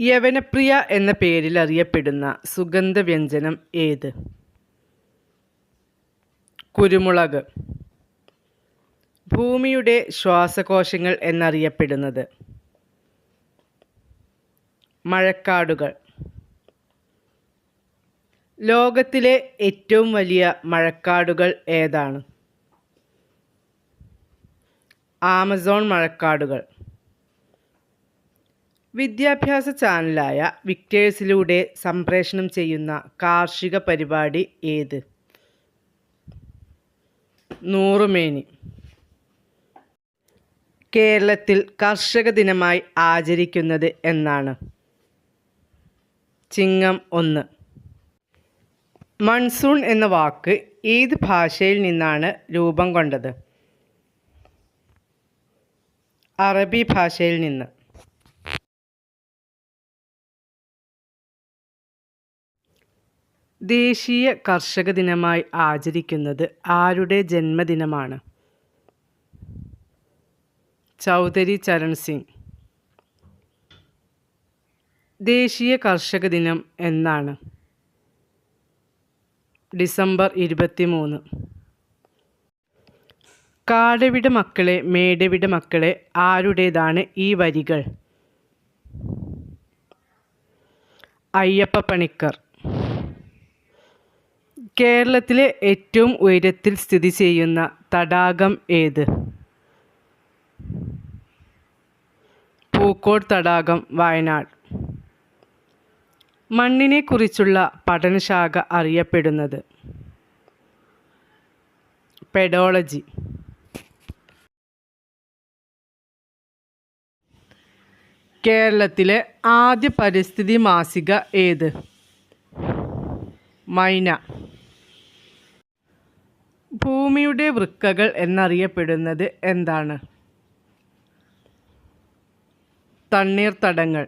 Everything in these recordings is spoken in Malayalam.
യവനപ്രിയ എന്ന പേരിൽ അറിയപ്പെടുന്ന സുഗന്ധവ്യഞ്ജനം ഏത്? കുരുമുളക്. ഭൂമിയുടെ ശ്വാസകോശങ്ങൾ എന്നറിയപ്പെടുന്നത് മഴക്കാടുകൾ. ലോകത്തിലെ ഏറ്റവും വലിയ മഴക്കാടുകൾ ഏതാണ്? ആമസോൺ മഴക്കാടുകൾ. വിദ്യാഭ്യാസ ചാനലായ വിക്ടേഴ്സിലൂടെ സംപ്രേഷണം ചെയ്യുന്ന കാർഷിക പരിപാടി ഏത്? നൂറുമേനി. കേരളത്തിൽ കർഷക ദിനമായി ആചരിക്കുന്നത് എന്നാണ്. ചിങ്ങം ഒന്ന്. മൺസൂൺ എന്ന വാക്ക് ഏത് ഭാഷയിൽ നിന്നാണ് രൂപം കൊണ്ടത്? അറബി ഭാഷയിൽ നിന്ന്. ദേശീയ കർഷക ദിനമായി ആചരിക്കുന്നത് ആരുടെ ജന്മദിനമാണ്? ചൗധരി ചരൺ സിംഗ്. ദേശീയ കർഷക ദിനം എന്നാണ്. ഡിസംബർ ഇരുപത്തിമൂന്ന്. കാടവിട മക്കളെ മേടവിട മക്കളെ ആരുടേതാണ് ഈ വരികൾ? അയ്യപ്പ പണിക്കർ. കേരളത്തിലെ ഏറ്റവും ഉയരത്തിൽ സ്ഥിതി ചെയ്യുന്ന തടാകം ഏത്? പൂക്കോട് തടാകം വയനാട്. മണ്ണിനെക്കുറിച്ചുള്ള പഠനശാഖ അറിയപ്പെടുന്നത് പെഡോളജി. കേരളത്തിലെ ആദ്യ പരിസ്ഥിതി മാസിക ഏത്? മൈന. ഭൂമിയുടെ വൃക്കകൾ എന്നറിയപ്പെടുന്നത് എന്താണ്? തണ്ണീർത്തടങ്ങൾ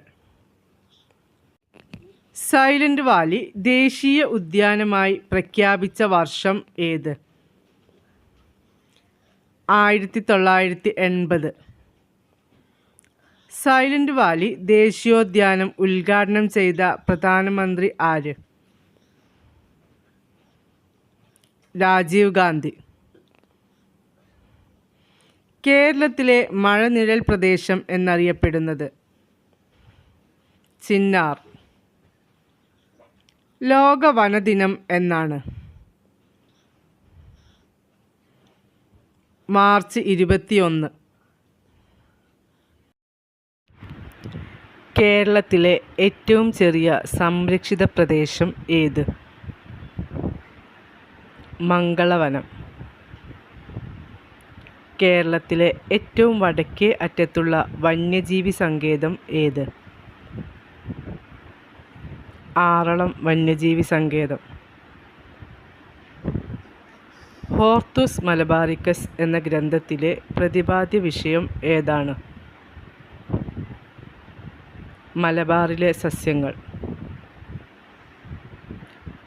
സൈലന്റ് വാലി ദേശീയ ഉദ്യാനമായി പ്രഖ്യാപിച്ച വർഷം ഏത്? ആയിരത്തി തൊള്ളായിരത്തി എൺപത് സൈലന്റ് വാലി ദേശീയോദ്യാനം ഉദ്ഘാടനം ചെയ്ത പ്രധാനമന്ത്രി ആര്? രാജീവ് ഗാന്ധി. കേരളത്തിലെ മഴനിഴൽ പ്രദേശം എന്നറിയപ്പെടുന്നത് ചിന്നാർ. ലോക വനദിനം എന്നാണ്. മാർച്ച് ഇരുപത്തിയൊന്ന്. കേരളത്തിലെ ഏറ്റവും ചെറിയ സംരക്ഷിത പ്രദേശം ഏത്? മംഗളവനം. കേരളത്തിലെ ഏറ്റവും വടക്കേ അറ്റത്തുള്ള വന്യജീവി സങ്കേതം ഏത്? ആറളം വന്യജീവി സങ്കേതം. ഹോർത്തുസ് മലബാറിക്കസ് എന്ന ഗ്രന്ഥത്തിലെ പ്രതിപാദ്യ വിഷയം ഏതാണ്? മലബാറിലെ സസ്യങ്ങൾ.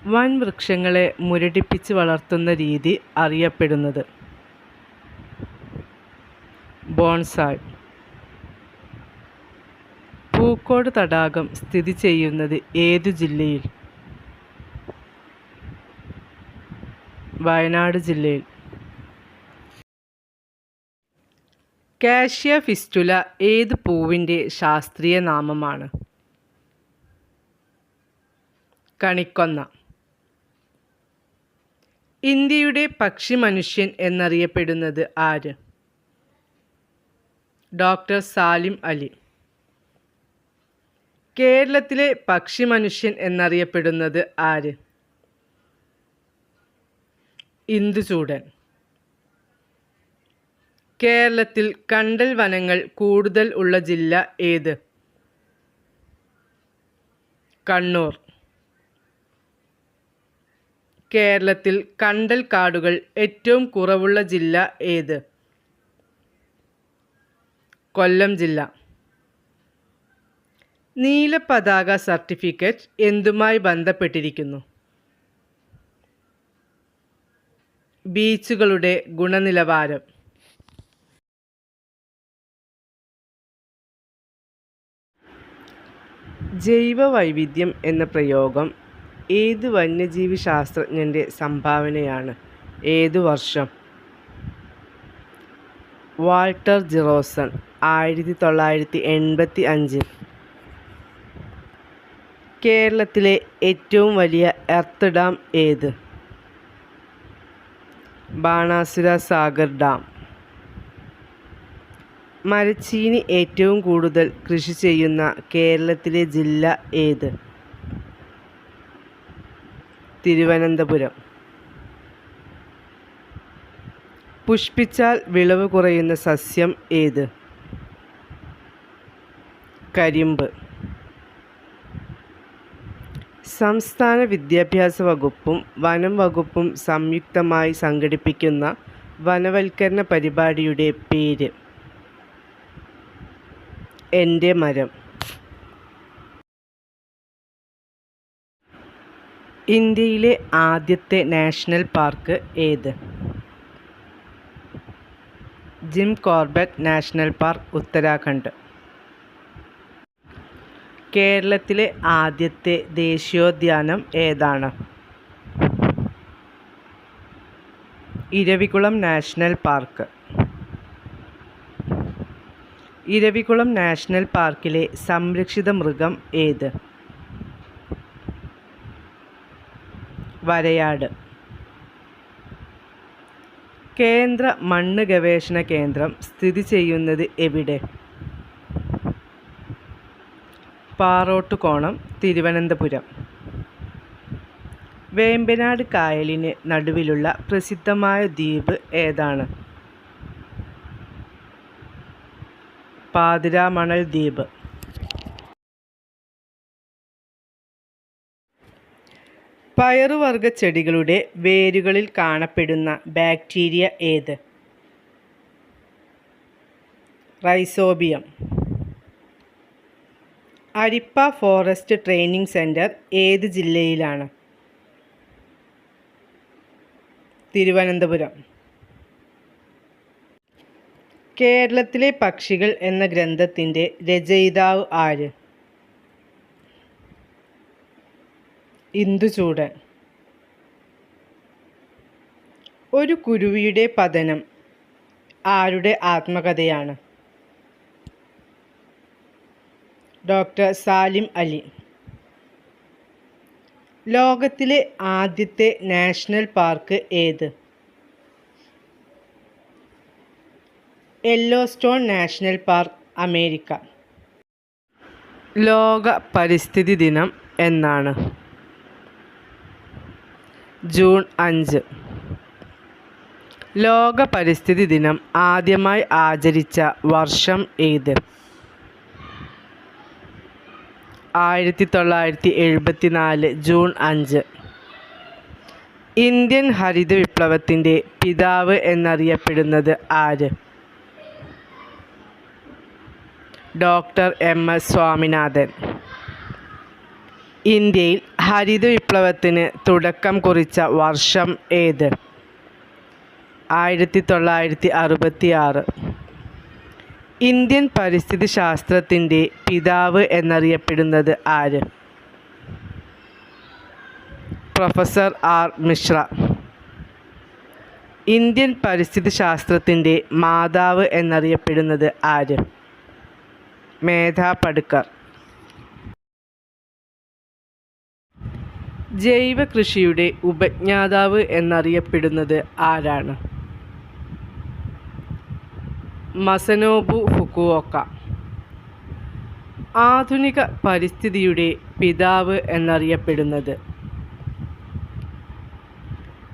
വൻ വൃക്ഷങ്ങളെ മുരടിപ്പിച്ച് വളർത്തുന്ന രീതി അറിയപ്പെടുന്നത്. ബോൺസായ്. പൂക്കോട് തടാകം സ്ഥിതി ചെയ്യുന്നത് ഏതു ജില്ലയിൽ? വയനാട് ജില്ലയിൽ. കാഷ്യ ഫിസ്റ്റുല ഏത് പൂവിന്റെ ശാസ്ത്രീയ നാമമാണ്? കണിക്കൊന്ന. ഇന്ത്യയുടെ പക്ഷി മനുഷ്യൻ എന്നറിയപ്പെടുന്നത് ആര്? ഡോക്ടർ സാലിം അലി. കേരളത്തിലെ പക്ഷി മനുഷ്യൻ എന്നറിയപ്പെടുന്നത് ആര്? ഇന്ദുചൂടൻ. കേരളത്തിൽ കണ്ടൽ വനങ്ങൾ കൂടുതൽ ഉള്ള ജില്ല ഏത്? കണ്ണൂർ. കേരളത്തിൽ കണ്ടൽ കാടുകൾ ഏറ്റവും കുറവുള്ള ജില്ല ഏത്? കൊല്ലം ജില്ല. നീല പതാക സർട്ടിഫിക്കറ്റ് എന്തുമായി ബന്ധപ്പെട്ടിരിക്കുന്നു? ബീച്ചുകളുടെ ഗുണനിലവാരം. ജൈവവൈവിധ്യം എന്ന പ്രയോഗം ഏത് വന്യജീവി ശാസ്ത്രജ്ഞന്റെ സംഭാവനയാണ്? ഏത് വർഷം? വാൾട്ടർ ജിറോസൺ ആയിരത്തി തൊള്ളായിരത്തി എൺപത്തി അഞ്ചിൽ കേരളത്തിലെ ഏറ്റവും വലിയ എർത്ത് ഡാം ഏത്? ബാണാസുര സാഗർ ഡാം. മരച്ചീനി ഏറ്റവും കൂടുതൽ കൃഷി ചെയ്യുന്ന കേരളത്തിലെ ജില്ല ഏത്? തിരുവനന്തപുരം. പുഷ്പിച്ചാൽ വിളവ് കുറയുന്ന സസ്യം ഏത്? കരിമ്പ്. സംസ്ഥാന വിദ്യാഭ്യാസ വകുപ്പും വനം വകുപ്പും സംയുക്തമായി സംഘടിപ്പിക്കുന്ന വനവൽക്കരണ പരിപാടിയുടെ പേര്. എന്റെ മരം. ഇന്ത്യയിലെ ആദ്യത്തെ നാഷണൽ പാർക്ക് ഏത്? Jim Corbett national park Uttarakhand. കേരളത്തിലെ ആദ്യത്തെ ദേശീയോദ്യാനം ഏതാണ്? Eravikulam national park. Eravikulam national പാർക്കിലെ സംരക്ഷിത മൃഗം ഏത്? വരയാട്. കേന്ദ്ര മണ്ണ് ഗവേഷണ കേന്ദ്രം സ്ഥിതി ചെയ്യുന്നത് എവിടെ? പാറോട്ടുകോണം തിരുവനന്തപുരം. വേമ്പനാട് കായലിന് നടുവിലുള്ള പ്രസിദ്ധമായ ദ്വീപ് ഏതാണ്? പാതിരാമണൽ ദ്വീപ്. പയറുവർഗ ചെടികളുടെ വേരുകളിൽ കാണപ്പെടുന്ന ബാക്ടീരിയ ഏത്? റൈസോബിയം. അരിപ്പ ഫോറസ്റ്റ് ട്രെയിനിങ് സെന്റർ ഏത് ജില്ലയിലാണ്? തിരുവനന്തപുരം. കേരളത്തിലെ പക്ഷികൾ എന്ന ഗ്രന്ഥത്തിന്റെ രചയിതാവ് ആര്? ഇന്ദുചൂടൻ ഒരു കുരുവിയുടെ പതനം ആരുടെ ആത്മകഥയാണ്? ഡോക്ടർ സാലിം അലി. ലോകത്തിലെ ആദ്യത്തെ നാഷണൽ പാർക്ക് ഏത്? Yellowstone national park America. ലോക പരിസ്ഥിതി ദിനം എന്നാണ്. ജൂൺ അഞ്ച്. ലോക പരിസ്ഥിതി ദിനം ആദ്യമായി ആചരിച്ച വർഷം ഏത്? ആയിരത്തി തൊള്ളായിരത്തി എഴുപത്തി നാല് ജൂൺ അഞ്ച്. ഇന്ത്യൻ ഹരിത വിപ്ലവത്തിന്റെ പിതാവ് എന്നറിയപ്പെടുന്നത് ആര്? Doctor M S Swaminathan. ഇന്ത്യയിൽ ഹരിത വിപ്ലവത്തിന് തുടക്കം കുറിച്ച വർഷം ഏത്? ആയിരത്തി തൊള്ളായിരത്തി അറുപത്തി ആറ് ഇന്ത്യൻ പരിസ്ഥിതി ശാസ്ത്രത്തിന്റെ പിതാവ് എന്നറിയപ്പെടുന്നത് ആര്? Professor R. മിശ്ര. ഇന്ത്യൻ പരിസ്ഥിതി ശാസ്ത്രത്തിന്റെ മാതാവ് എന്നറിയപ്പെടുന്നത് ആര്? മേധാ പടുക്കർ. ജൈവ കൃഷിയുടെ ഉപജ്ഞാതാവ് എന്നറിയപ്പെടുന്നത് ആരാണ്? Masanobu Fukuoka. ആധുനിക പരിസ്ഥിതിയുടെ പിതാവ് എന്നറിയപ്പെടുന്നത്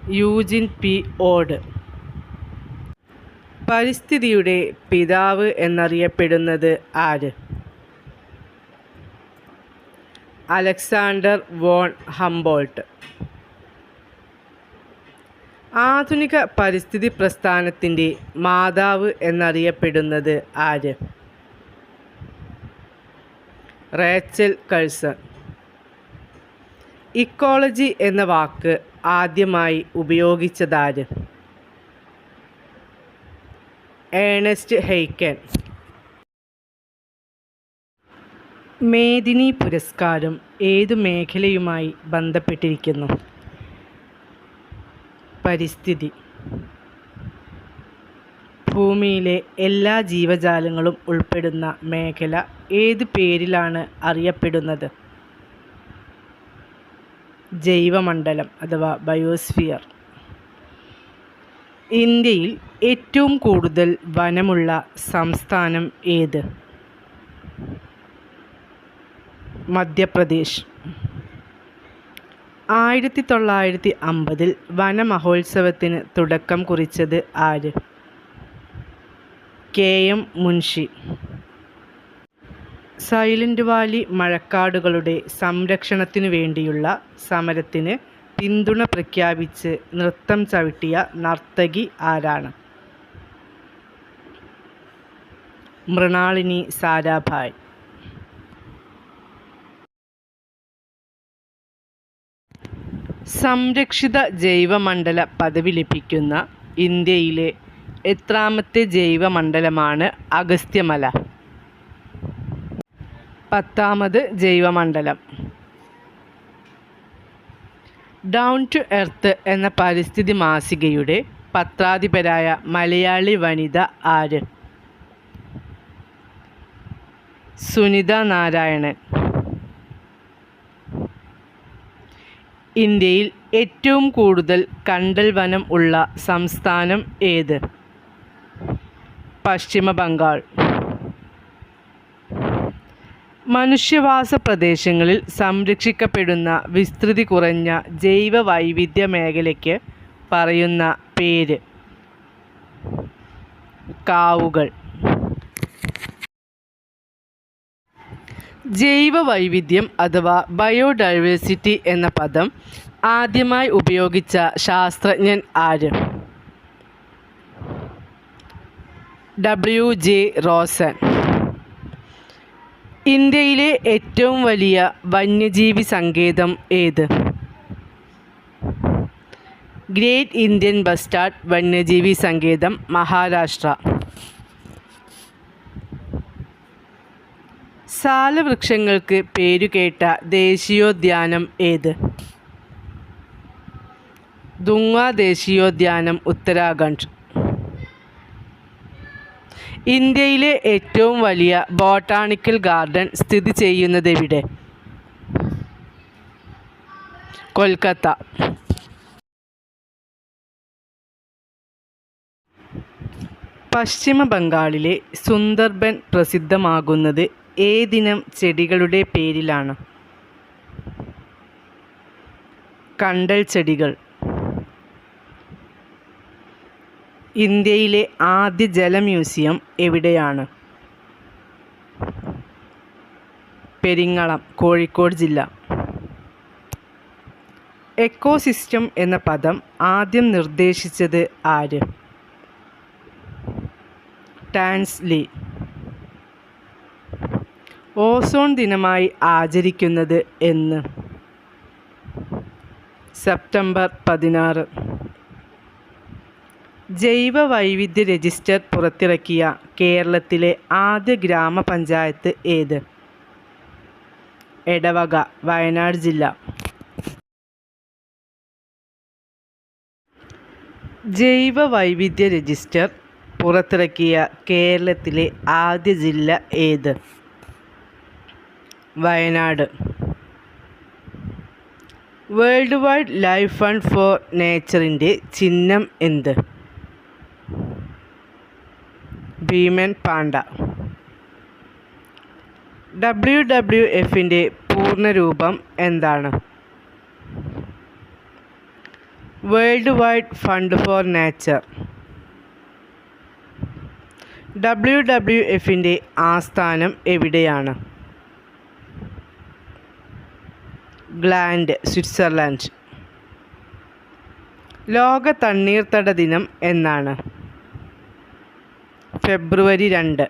യൂജിൻ പി ഓഡ്. പരിസ്ഥിതിയുടെ പിതാവ് എന്നറിയപ്പെടുന്നത് ആര്? Alexander von Humboldt. ആധുനിക പരിസ്ഥിതി പ്രസ്ഥാനത്തിന്റെ മാതാവ് എന്നറിയപ്പെടുന്നത് ആര്? Rachel Curzon. ഇക്കോളജി എന്ന വാക്ക് ആദ്യമായി ഉപയോഗിച്ചതാര്? ഏണസ്റ്റ് ഹെയ്ക്കൻ. മേദിനി പുരസ്കാരം ഏതു മേഖലയുമായി ബന്ധപ്പെട്ടിരിക്കുന്നു? പരിസ്ഥിതി. ഭൂമിയിലെ എല്ലാ ജീവജാലങ്ങളും ഉൾപ്പെടുന്ന മേഖല ഏതു പേരിലാണ് അറിയപ്പെടുന്നത്? ജൈവമണ്ഡലം അഥവാ ബയോസ്ഫിയർ. ഇന്ത്യയിൽ ഏറ്റവും കൂടുതൽ വനമുള്ള സംസ്ഥാനം ഏത്? മധ്യപ്രദേശ്. ആയിരത്തി തൊള്ളായിരത്തി അമ്പതിൽ വനമഹോത്സവത്തിന് തുടക്കം കുറിച്ചത് ആര്? K. M. Munshi. Silent Valley മഴക്കാടുകളുടെ സംരക്ഷണത്തിനു വേണ്ടിയുള്ള സമരത്തിന് പിന്തുണ പ്രഖ്യാപിച്ച് നൃത്തം ചവിട്ടിയ നർത്തകി ആരാണ്? മൃണാളിനി സാരാഭായ്. സംരക്ഷിത ജൈവമണ്ഡല പദവി ലഭിക്കുന്ന ഇന്ത്യയിലെ എത്രാമത്തെ ജൈവമണ്ഡലമാണ് അഗസ്ത്യമല. പത്താമത് ജൈവമണ്ഡലം. ഡൗൺ ടു എർത്ത് എന്ന പരിസ്ഥിതി മാസികയുടെ പത്രാധിപരായ മലയാളി വനിത ആര്? സുനിത നാരായണൻ. ഇന്ത്യയിൽ ഏറ്റവും കൂടുതൽ കണ്ടൽ വനം ഉള്ള സംസ്ഥാനം ഏത്? പശ്ചിമ ബംഗാൾ. മനുഷ്യവാസ പ്രദേശങ്ങളിൽ സംരക്ഷിക്കപ്പെടുന്ന വിസ്തൃതി കുറഞ്ഞ ജൈവ വൈവിധ്യ മേഖലയ്ക്ക് പറയുന്ന പേര്. കാവുകൾ. ജൈവ വൈവിധ്യം അഥവാ ബയോഡൈവേഴ്സിറ്റി എന്ന പദം ആദ്യമായി ഉപയോഗിച്ച ശാസ്ത്രജ്ഞൻ ആര്? W J Rosen. ഇന്ത്യയിലെ ഏറ്റവും വലിയ വന്യജീവി സങ്കേതം ഏത്? ഗ്രേറ്റ് ഇന്ത്യൻ ബസ്റ്റാർഡ് വന്യജീവി സങ്കേതം മഹാരാഷ്ട്ര. സാലവൃക്ഷങ്ങൾക്ക് പേരുകേട്ട ദേശീയോദ്യാനം ഏത്? ദുങ്ങ ദേശീയോദ്യാനം ഉത്തരാഖണ്ഡ്. ഇന്ത്യയിലെ ഏറ്റവും വലിയ ബോട്ടാണിക്കൽ ഗാർഡൻ സ്ഥിതി ചെയ്യുന്നത് എവിടെ? കൊൽക്കത്ത. പശ്ചിമ ബംഗാളിലെ സുന്ദർബൻ പ്രസിദ്ധമാകുന്നത് ഏതിനം ചെടികളുടെ പേരിലാണ്? കണ്ടൽ ചെടികൾ. ഇന്ത്യയിലെ ആദ്യ ജല മ്യൂസിയം എവിടെയാണ്? പെരിങ്ങളം കോഴിക്കോട് ജില്ല. എക്കോസിസ്റ്റം എന്ന പദം ആദ്യം നിർദ്ദേശിച്ചത് ആര്? ടാൻസ്ലി ഓസോൺ ദിനമായി ആചരിക്കുന്നത് എന്ന്. സെപ്റ്റംബർ പതിനാറ്. ജൈവ വൈവിധ്യ രജിസ്റ്റർ പുറത്തിറക്കിയ കേരളത്തിലെ ആദ്യ ഗ്രാമപഞ്ചായത്ത് ഏത്? എടവക വയനാട് ജില്ല. ജൈവ വൈവിധ്യ രജിസ്റ്റർ പുറത്തിറക്കിയ കേരളത്തിലെ ആദ്യ ജില്ല ഏത്? Wayanad. World Wide Life Fund for നേച്ചറിന്റെ ചിഹ്നം എന്ത്? ഭീമൻ പാണ്ട ഡബ്ല്യു ഡബ്ല്യു എഫിന്റെ പൂർണരൂപം എന്താണ്? World Wide Fund for Nature W W എഫിന്റെ ആസ്ഥാനം എവിടെയാണ്? Gland Switzerland. ലോക തണ്ണീർത്തട ദിനം എന്നാണ്. ഫെബ്രുവരി രണ്ട്.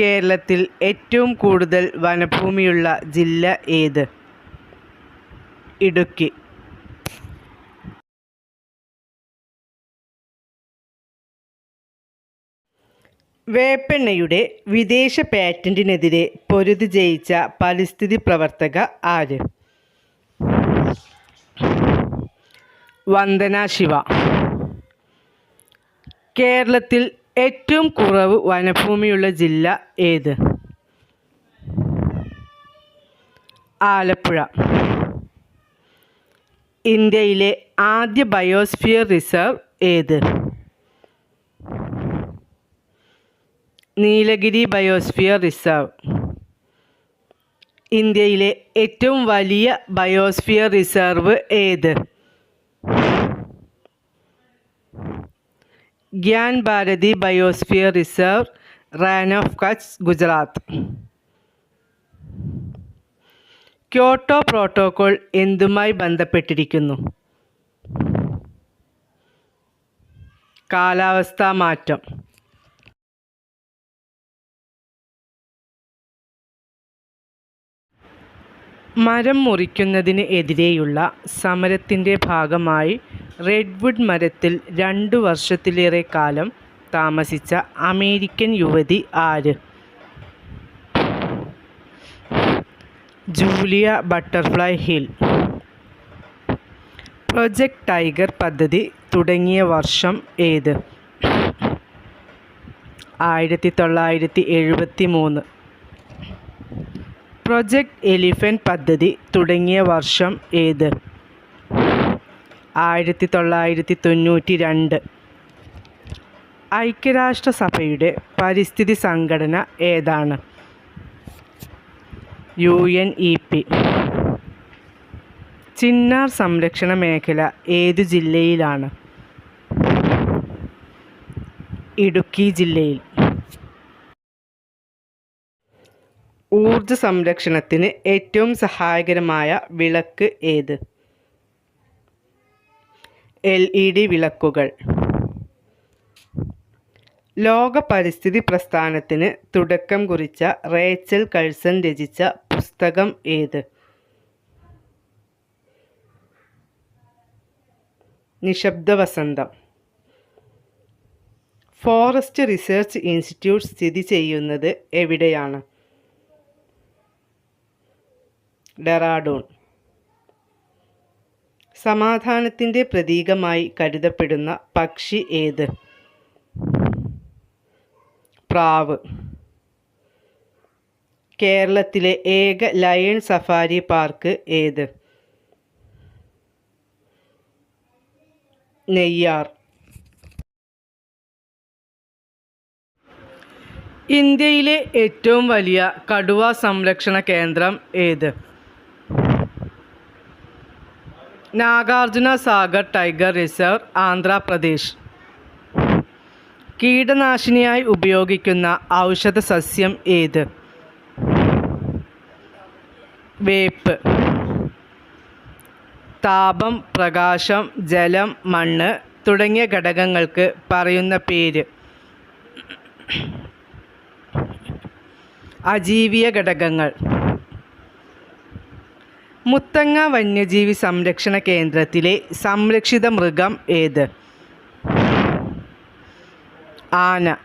കേരളത്തിൽ ഏറ്റവും കൂടുതൽ വനഭൂമിയുള്ള ജില്ല ഏത്? ഇടുക്കി. വേപ്പെണ്ണയുടെ വിദേശ പാറ്റന്റിനെതിരെ പൊരുതി ജയിച്ച പരിസ്ഥിതി പ്രവർത്തക ആര്? വന്ദന ശിവ. കേരളത്തിൽ ഏറ്റവും കുറവ് വനഭൂമിയുള്ള ജില്ല ഏത്? ആലപ്പുഴ. ഇന്ത്യയിലെ ആദ്യ ബയോസ്ഫിയർ റിസർവ് ഏത്? Nilgiri biosphere reserve. ഇന്ത്യയിലെ ഏറ്റവും വലിയ ബയോസ്ഫിയർ റിസർവ് ഏത്? Gyan Bharati biosphere reserve Rann of Kutch Gujarat. Kyoto protocol എന്തുമായി ബന്ധപ്പെട്ടിരിക്കുന്നു? കാലാവസ്ഥാ മാറ്റം. മരം മുറിക്കുന്നതിന് എതിരെയുള്ള സമരത്തിന്റെ ഭാഗമായി റെഡ്വുഡ് മരത്തിൽ രണ്ടു വർഷത്തിലേറെ കാലം താമസിച്ച അമേരിക്കൻ യുവതി ആര്? Julia Butterfly Hill. Project Tiger പദ്ധതി തുടങ്ങിയ വർഷം ഏത്? ആയിരത്തി തൊള്ളായിരത്തി എഴുപത്തി മൂന്ന്. പ്രൊജക്ട് എലിഫന്റ് പദ്ധതി തുടങ്ങിയ വർഷം ഏത്? ആയിരത്തി തൊള്ളായിരത്തി തൊണ്ണൂറ്റി രണ്ട് ഐക്യരാഷ്ട്രസഭയുടെ പരിസ്ഥിതി സംഘടന ഏതാണ്? U N E P. Chinnar സംരക്ഷണ മേഖല ഏത് ജില്ലയിലാണ്? ഇടുക്കി ജില്ലയിൽ. ഊർജ സംരക്ഷണത്തിന് ഏറ്റവും സഹായകരമായ വിളക്ക് ഏത്? എൽ ഇ ഡി വിളക്കുകൾ. ലോക പരിസ്ഥിതി പ്രസ്ഥാനത്തിന് തുടക്കം കുറിച്ച റേച്ചൽ കഴ്സൺ രചിച്ച പുസ്തകം ഏത്? നിശബ്ദ വസന്തം ഫോറസ്റ്റ് റിസർച്ച് ഇൻസ്റ്റിറ്റ്യൂട്ട് സ്ഥിതി ചെയ്യുന്നത് എവിടെയാണ്? ഡെറാഡൂൺ. സമാധാനത്തിന്റെ പ്രതീകമായി കരുതപ്പെടുന്ന പക്ഷി ഏത്? പ്രാവ്. കേരളത്തിലെ ഏക ലയൺ സഫാരി പാർക്ക് ഏത്? നെയ്യാർ. ഇന്ത്യയിലെ ഏറ്റവും വലിയ കടുവ സംരക്ഷണ കേന്ദ്രം ഏത്? Nagarjuna Sagar tiger reserve Andhra Pradesh. കീടനാശിനിയായി ഉപയോഗിക്കുന്ന ഔഷധ സസ്യം ഏത്? വേപ്പ്. താപം പ്രകാശം ജലം മണ്ണ് തുടങ്ങിയ ഘടകങ്ങൾക്ക് പറയുന്ന പേര്. അജീവിയ ഘടകങ്ങൾ. മുത്തങ്ങ വന്യജീവി സംരക്ഷണ കേന്ദ്രത്തിലെ സംരക്ഷിത മൃഗം ഏത്? ആന.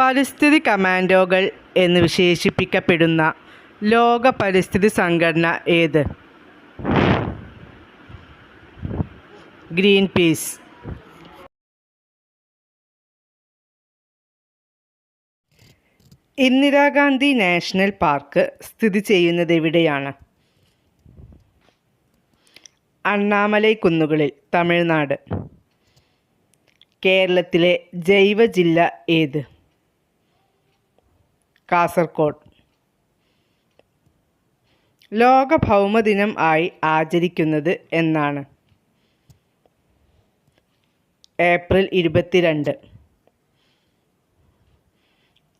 പരിസ്ഥിതി കമാൻഡോകൾ എന്ന് വിശേഷിപ്പിക്കപ്പെടുന്ന ലോക പരിസ്ഥിതി സംഘടന ഏത്? Green Peace Indira Gandhi national park സ്ഥിതി ചെയ്യുന്നത് എവിടെയാണ്? അണ്ണാമലൈ കുന്നുകളിൽ തമിഴ്നാട്. കേരളത്തിലെ ജൈവ ജില്ല ഏത്? കാസർഗോഡ് ലോക ഭൗമദിനം ആയി ആചരിക്കുന്നത് എന്നാണ്. ഏപ്രിൽ ഇരുപത്തിരണ്ട്.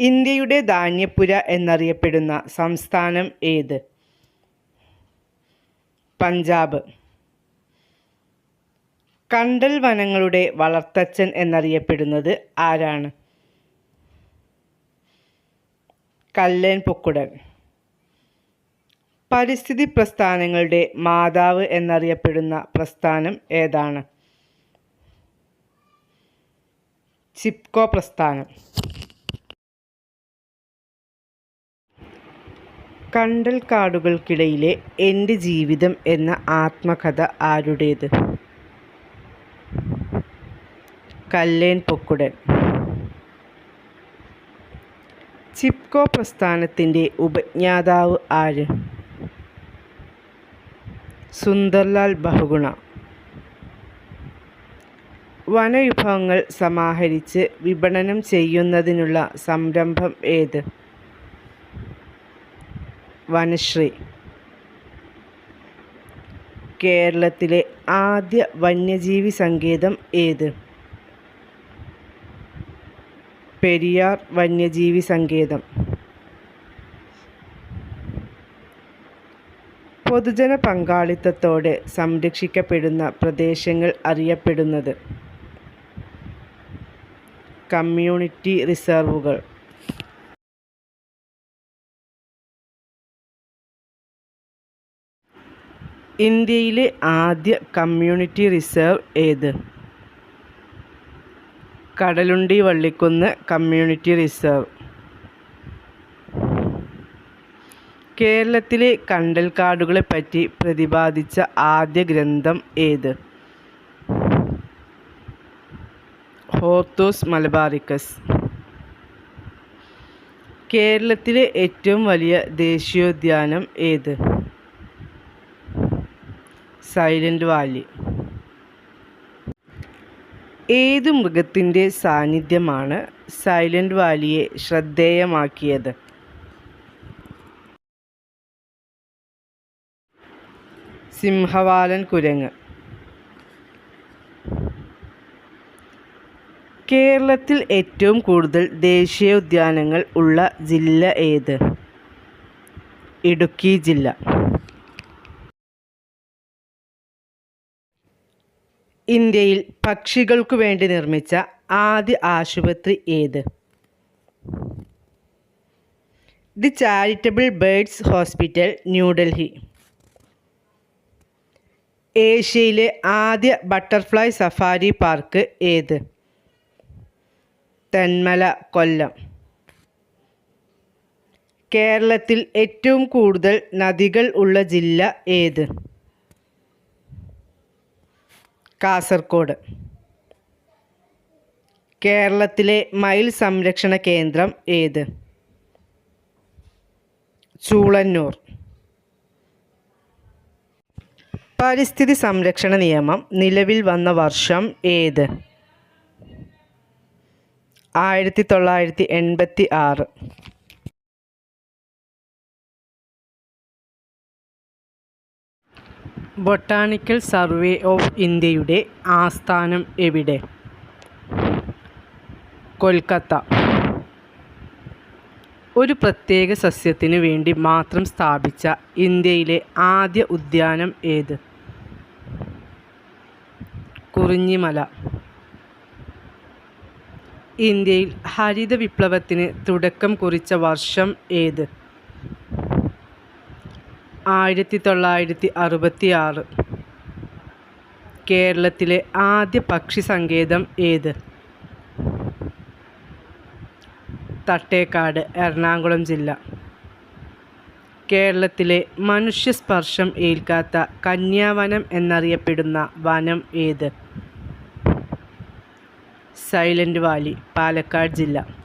ഇന്ത്യയുടെ ധാന്യപ്പുര എന്നറിയപ്പെടുന്ന സംസ്ഥാനം ഏത്? പഞ്ചാബ്. കണ്ടൽ വനങ്ങളുടെ വളർത്തച്ഛൻ എന്നറിയപ്പെടുന്നത് ആരാണ്? കല്ലൻ പൊക്കുടൻ. പരിസ്ഥിതി പ്രസ്ഥാനങ്ങളുടെ മാതാവ് എന്നറിയപ്പെടുന്ന പ്രസ്ഥാനം ഏതാണ്? ചിപ്കോ പ്രസ്ഥാനം. കണ്ടൽക്കാടുകൾക്കിടയിലെ എന്റെ ജീവിതം എന്ന ആത്മകഥ ആരുടേത്? കല്ലേൻ പൊക്കുടൻ. ചിപ്കോ പ്രസ്ഥാനത്തിന്റെ ഉപജ്ഞാതാവ് ആര്? സുന്ദർലാൽ ബഹുഗുണ. വനവിഭവങ്ങൾ സമാഹരിച്ച് വിപണനം ചെയ്യുന്നതിനുള്ള സംരംഭം ഏത്? വനശ്രീ. കേരളത്തിലെ ആദ്യ വന്യജീവി സങ്കേതം ഏത്? പെരിയാർ വന്യജീവി സങ്കേതം. പൊതുജന പങ്കാളിത്തത്തോടെ സംരക്ഷിക്കപ്പെടുന്ന പ്രദേശങ്ങൾ അറിയപ്പെടുന്നത്. കമ്മ്യൂണിറ്റി റിസർവുകൾ. ഇന്ത്യയിലെ ആദ്യ കമ്മ്യൂണിറ്റി റിസർവ് ഏത്? Kadalundi Vallikkunnu community reserve. കേരളത്തിലെ കണ്ടൽക്കാടുകളെ പറ്റി പ്രതിപാദിച്ച ആദ്യ ഗ്രന്ഥം ഏത്? ഹോത്തോസ് മലബാറിക്കസ്. കേരളത്തിലെ ഏറ്റവും വലിയ ദേശീയോദ്യാനം ഏത്? സൈലന്റ് വാലി ഏത് മൃഗത്തിന്റെ സാന്നിധ്യമാണ് സൈലന്റ് വാലിയെ ശ്രദ്ധേയമാക്കിയത്? സിംഹവാലൻ കുരങ്ങ്. കേരളത്തിൽ ഏറ്റവും കൂടുതൽ ദേശീയ ഉദ്യാനങ്ങൾ ഉള്ള ജില്ല ഏത്? ഇടുക്കി ജില്ല. ഇന്ത്യയിൽ പക്ഷികൾക്കു വേണ്ടി നിർമ്മിച്ച ആദ്യ ആശുപത്രി ഏത്? The charitable birds hospital New Delhi ഏഷ്യയിലെ ആദ്യ ബട്ടർഫ്ലൈ സഫാരി പാർക്ക് ഏത്? തെന്മല കൊല്ലം. കേരളത്തിൽ ഏറ്റവും കൂടുതൽ നദികൾ ഉള്ള ജില്ല ഏത്? കാസർഗോഡ് കേരളത്തിലെ മയിൽ സംരക്ഷണ കേന്ദ്രം ഏത്? ചൂളന്നൂർ. പരിസ്ഥിതി സംരക്ഷണ നിയമം നിലവിൽ വന്ന വർഷം ഏത്? ആയിരത്തി തൊള്ളായിരത്തി എൺപത്തി ആറ്. ബൊട്ടാണിക്കൽ സർവേ ഓഫ് ഇന്ത്യയുടെ ആസ്ഥാനം എവിടെ? കൊൽക്കത്ത. ഒരു പ്രത്യേക സസ്യത്തിനു വേണ്ടി മാത്രം സ്ഥാപിച്ച ഇന്ത്യയിലെ ആദ്യ ഉദ്യാനം ഏത്? കുറിഞ്ഞിമല. ഇന്ത്യയിൽ ഹരിത വിപ്ലവത്തിന് തുടക്കം കുറിച്ച വർഷം ഏത്? ആയിരത്തി തൊള്ളായിരത്തി അറുപത്തി ആറ് കേരളത്തിലെ ആദ്യ പക്ഷി സങ്കേതം ഏത്? തട്ടേക്കാട് എറണാകുളം ജില്ല. കേരളത്തിലെ മനുഷ്യസ്പർശം ഏൽക്കാത്ത കന്യാവനം എന്നറിയപ്പെടുന്ന വനം ഏത്? സൈലന്റ് വാലി പാലക്കാട് ജില്ല.